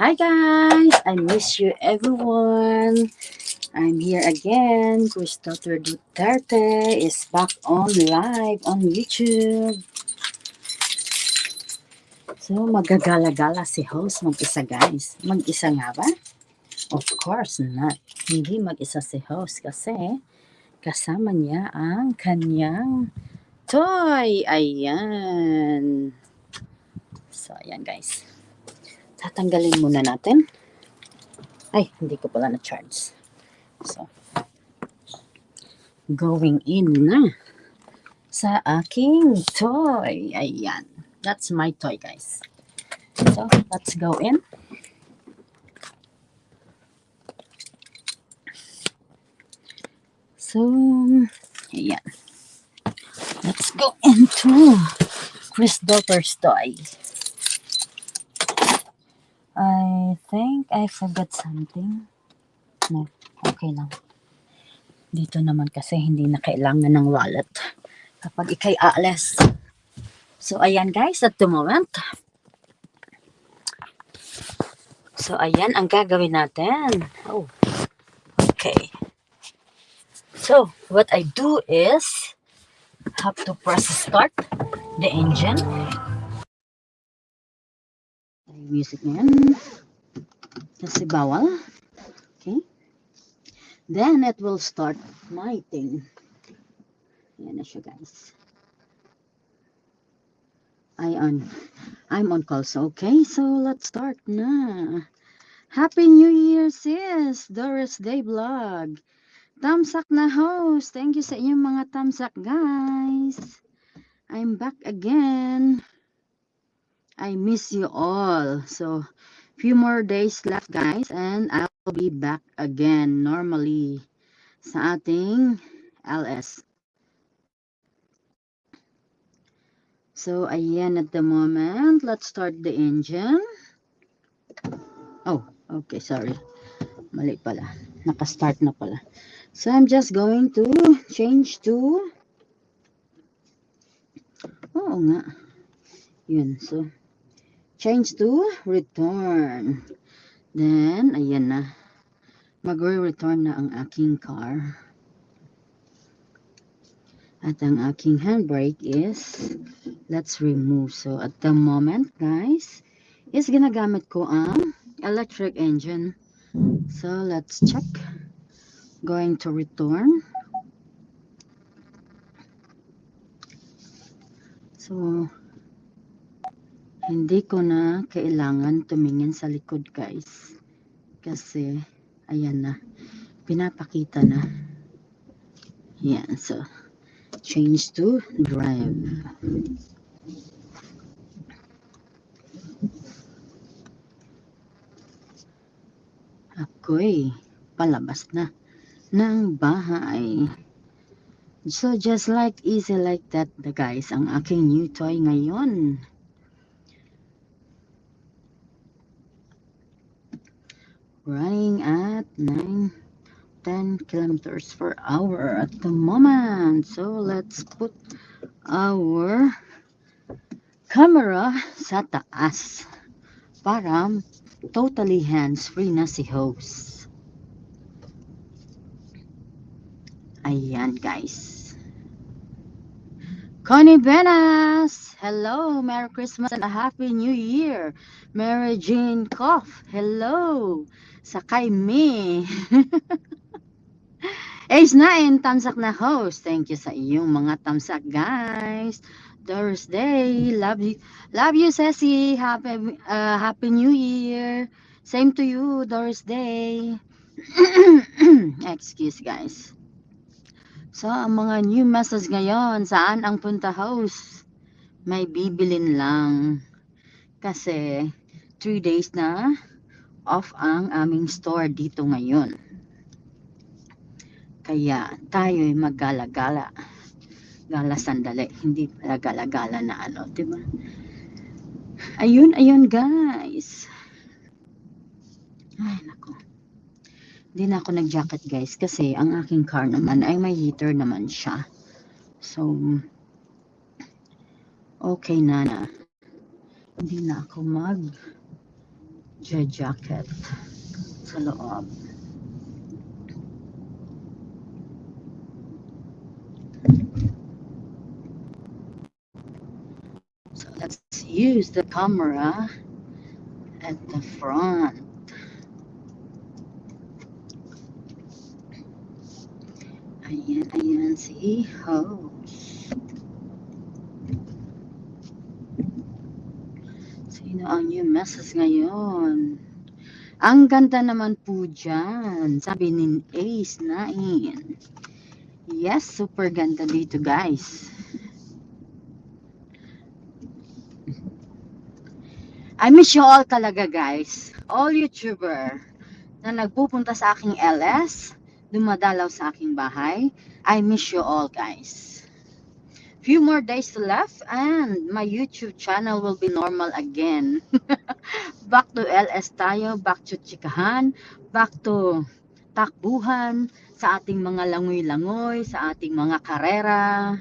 Hi guys! I miss you everyone. I'm here again. Christopher Duterte is back on live on YouTube. So, magagala-gala si host mag-isa guys. Mag-isa nga ba? Of course not. Hindi mag-isa si host kasi kasama niya ang kanyang toy. Ayan. So, ayan guys. Tatanggalin muna natin. Ay, hindi ko pala na-charge. So, going in na sa aking toy. Ayan. That's my toy, guys. So, let's go in. So, ayan. Let's go into Chris Daughter's toy. I think I forgot something. No, okay lang. Dito naman kasi hindi na kailangan ng wallet kapag ikay aalis. So, ayan guys, at the moment. So, ayan ang gagawin natin. Oh, okay. So, what I do is have to press start the engine. Music na yan. Kasi bawal. Okay. Then, it will start my thing. Ayan na siya, guys. I on. I'm on call. So, okay. So, let's start na. Happy New Year, sis! Doris Day Vlog. Tamsak na host. Thank you sa inyong mga tamsak, guys. I'm back again. I miss you all. So, few more days left, guys, and I'll be back again normally sa ating LS. So, ayan at the moment. Let's start the engine. Oh, okay, sorry. Mali pala. Naka-start na pala. So, I'm just going to change to... Oo nga. Yun, so... Change to return. Then, ayan na. Magre-return na ang aking car. At ang aking handbrake is, let's remove. So, at the moment, guys, is ginagamit ko ang electric engine. So, let's check. Going to return. So, hindi ko na kailangan tumingin sa likod, guys. Kasi, ayan na. Pinapakita na. Yan, so, change to drive. Ako'y palabas na ng bahay. So, just like easy like that, the guys, ang aking new toy ngayon. Running at 9, 10 kilometers per hour at the moment. So, let's put our camera sa taas para totally hands-free na si host. Ayan, guys. Connie Benas! Hello! Merry Christmas and a Happy New Year! Mary Jane Koff! Hello! Sakay me! Ace 9, tamsak na host. Thank you sa iyong mga tamsak, guys. Thursday. Love you. Love you, Ceci. Happy, uh, Happy New Year. Same to you, Doris Day. Excuse, guys. So, ang mga new message ngayon, saan ang punta host? May bibilin lang. Kasi, 3 days na off ang aming store dito ngayon. Kaya, tayo'y maggala-gala. Gala sandali, hindi pala gala-gala na ano, di ba? Ayun, ayun guys. Ay, nako. Hindi na ako nag-jacket guys kasi ang aking car naman ay may heater naman siya. So, okay na na. Hindi na ako mag J jacket sa loob. So let's use the camera at the front. Ayan, ayan si host. Sino ang new message ngayon? Ang ganda naman po dyan. Sabi ni Ace 9. Yes, super ganda dito guys. I miss you all talaga guys. All YouTuber na nagpupunta sa aking LS, dumadalaw sa aking bahay. I miss you all guys. Few more days to left and my YouTube channel will be normal again. back to LS tayo, back to chikahan, back to takbuhan, sa ating mga langoy-langoy, sa ating mga karera,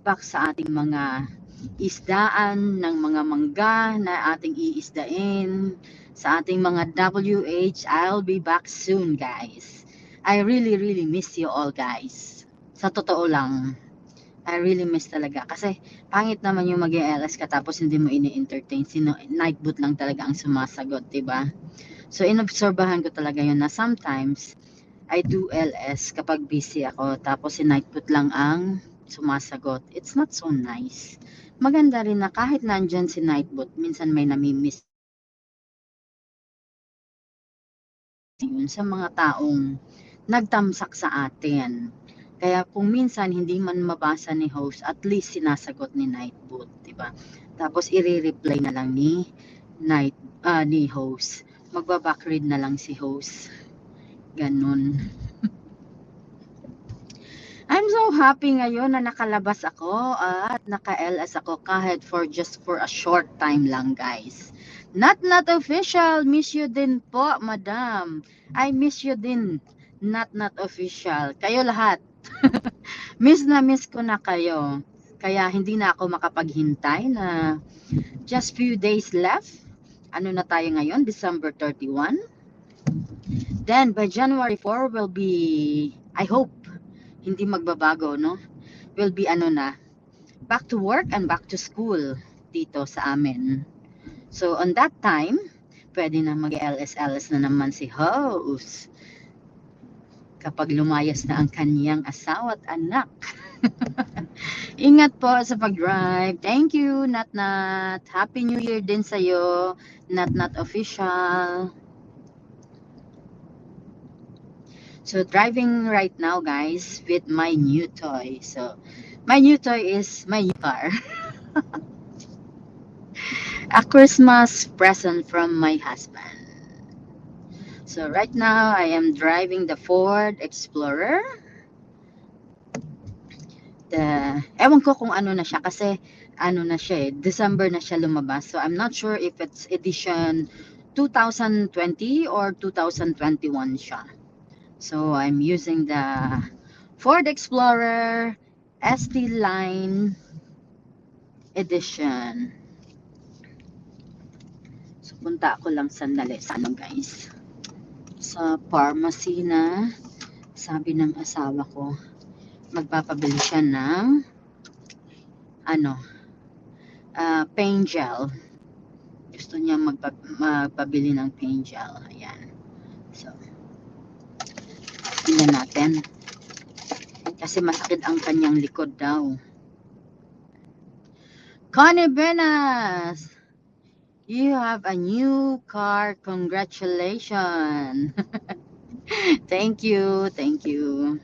back sa ating mga isdaan ng mga mangga na ating iisdain, sa ating mga WH, I'll be back soon guys. I really really miss you all guys. Sa totoo lang. I really miss talaga. Kasi pangit naman yung mag ls ka tapos hindi mo ini-entertain. Sino, nightboot lang talaga ang sumasagot, ba? So inobserbahan ko talaga yun na sometimes I do LS kapag busy ako tapos si nightboot lang ang sumasagot. It's not so nice. Maganda rin na kahit nandyan si nightboot, minsan may namimiss yun sa mga taong nagtamsak sa atin. Kaya kung minsan hindi man mabasa ni host, at least sinasagot ni Nightboot, 'di ba? Tapos i-reply na lang ni Night ah, ni host. Magba-back read na lang si host. Ganun. I'm so happy ngayon na nakalabas ako at naka-LS ako kahit for just for a short time lang guys. Not not official, miss you din po madam. I miss you din. Not not official. Kayo lahat. miss na miss ko na kayo. Kaya hindi na ako makapaghintay na just few days left. Ano na tayo ngayon? December 31. Then by January 4 will be, I hope, hindi magbabago, no? Will be ano na, back to work and back to school dito sa amin. So on that time, pwede na mag-LS-LS na naman si host kapag lumayas na ang kanyang asawa at anak. Ingat po sa pag-drive. Thank you, Nat Nat. Happy New Year din sa'yo, Nat Nat Official. So driving right now guys with my new toy. So my new toy is my new car. A Christmas present from my husband. So right now I am driving the Ford Explorer. The ewan ko kung ano na siya kasi ano na siya eh, December na siya lumabas. So I'm not sure if it's edition 2020 or 2021 siya. So I'm using the Ford Explorer ST Line Edition. So punta ako lang sandali sa ano guys. Sa pharmacy na sabi ng asawa ko magpapabili siya ng ano uh, pain gel. Gusto niya magpa magpabili ng pain gel. Ayan. So Tingnan natin. Kasi masakit ang kanyang likod daw. Connie Benas! You have a new car. Congratulations! thank you, thank you.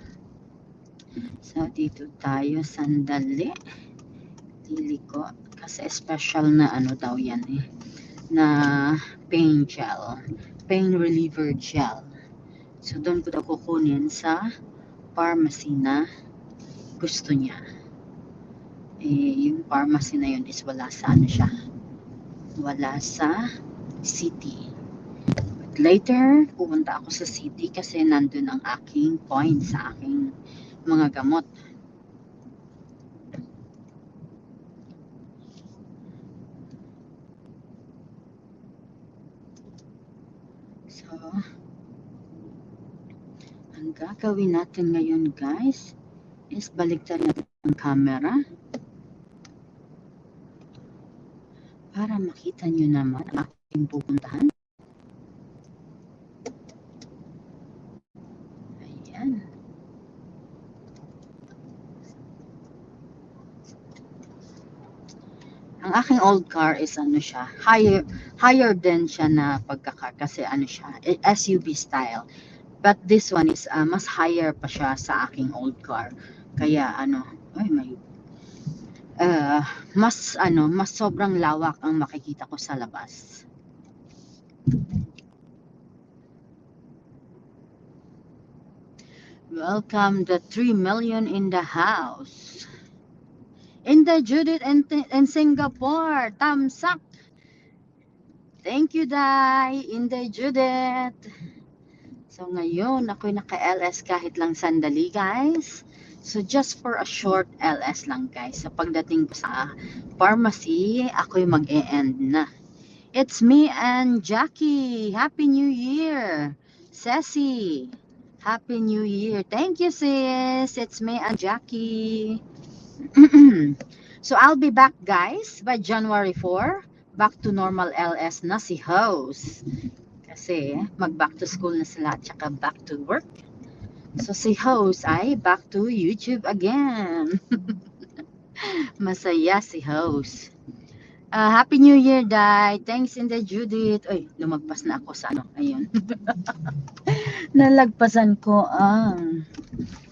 So, dito tayo sandali. Pili ko. Kasi special na ano daw yan eh. Na pain gel. Pain reliever gel. So, doon ko daw kukunin sa pharmacy na gusto niya. Eh, yung pharmacy na yun is wala sa ano siya. Wala sa city. But later, pupunta ako sa city kasi nandun ang aking point sa aking mga gamot. So, ang gagawin natin ngayon guys is baliktarin natin ang camera para makita nyo naman ang aking pupuntahan. Ayan. Ang aking old car is ano siya, higher higher din siya na pagkakar kasi ano siya, eh, SUV style. But this one is uh, mas higher pa siya sa aking old car. Kaya ano, ay may uh, mas ano, mas sobrang lawak ang makikita ko sa labas. Welcome the 3 million in the house. In the Judith and in Singapore, tamsak. Thank you, Dai. In the Judith. So ngayon, ako'y naka-LS kahit lang sandali, guys. So just for a short LS lang, guys. Sa pagdating ko sa pharmacy, ako'y mag-e-end na. It's me and Jackie. Happy New Year. Ceci. Happy New Year. Thank you, sis. It's me and Jackie. so I'll be back, guys, by January 4. Back to normal LS na si host. Kasi mag-back to school na sila at saka back to work. So si host ay back to YouTube again. Masaya si host. Uh, Happy New Year, Dai. Thanks in the Judith. Uy, lumagpas na ako sa ano. Ayun. Nalagpasan ko ang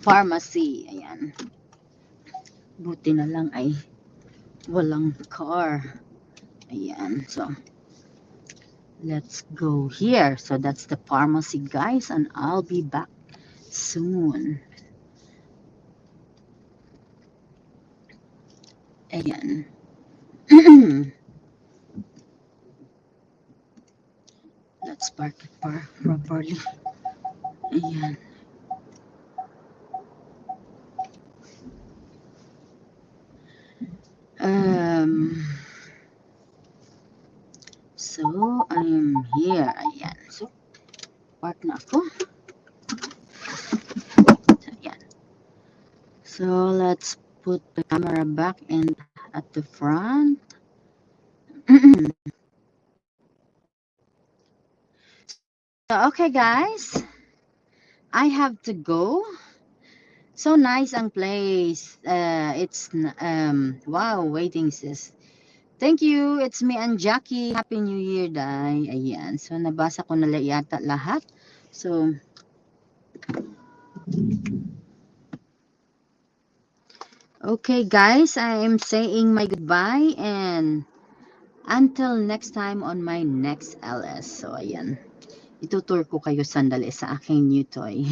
pharmacy. Ayan. Buti na lang ay walang car. Ayan. So, let's go here. So, that's the pharmacy, guys. And I'll be back soon. Ayan. Let's park it par properly. Ayan. Um, so, I'm here. Ayan. So, park na. So, let's put the camera back and at the front. so, okay, guys. I have to go. So nice ang place. Uh, it's um wow, waiting sis. Thank you. It's me and Jackie. Happy New Year, Day. Ayan. So nabasa ko na yata lahat. So Okay, guys, I am saying my goodbye and until next time on my next LS. So ayan. Itutur ko kayo sandali sa aking new toy.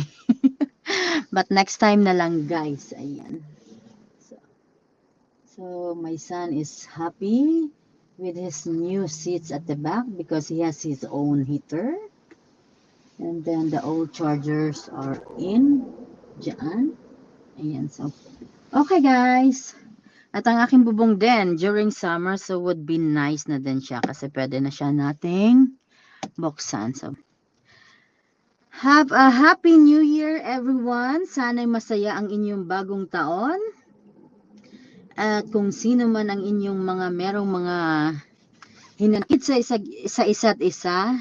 But next time na lang guys. Ayan. So, so my son is happy with his new seats at the back because he has his own heater. And then the old chargers are in. Diyan. Ayan. So, okay guys. At ang aking bubong din during summer so would be nice na din siya kasi pwede na siya nating buksan. So, Have a happy new year everyone. Sana'y masaya ang inyong bagong taon. At kung sino man ang inyong mga merong mga hinanakit sa, sa isa't isa,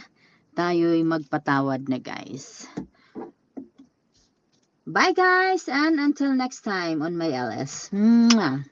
tayo'y magpatawad na guys. Bye guys and until next time on my LS. Mwah.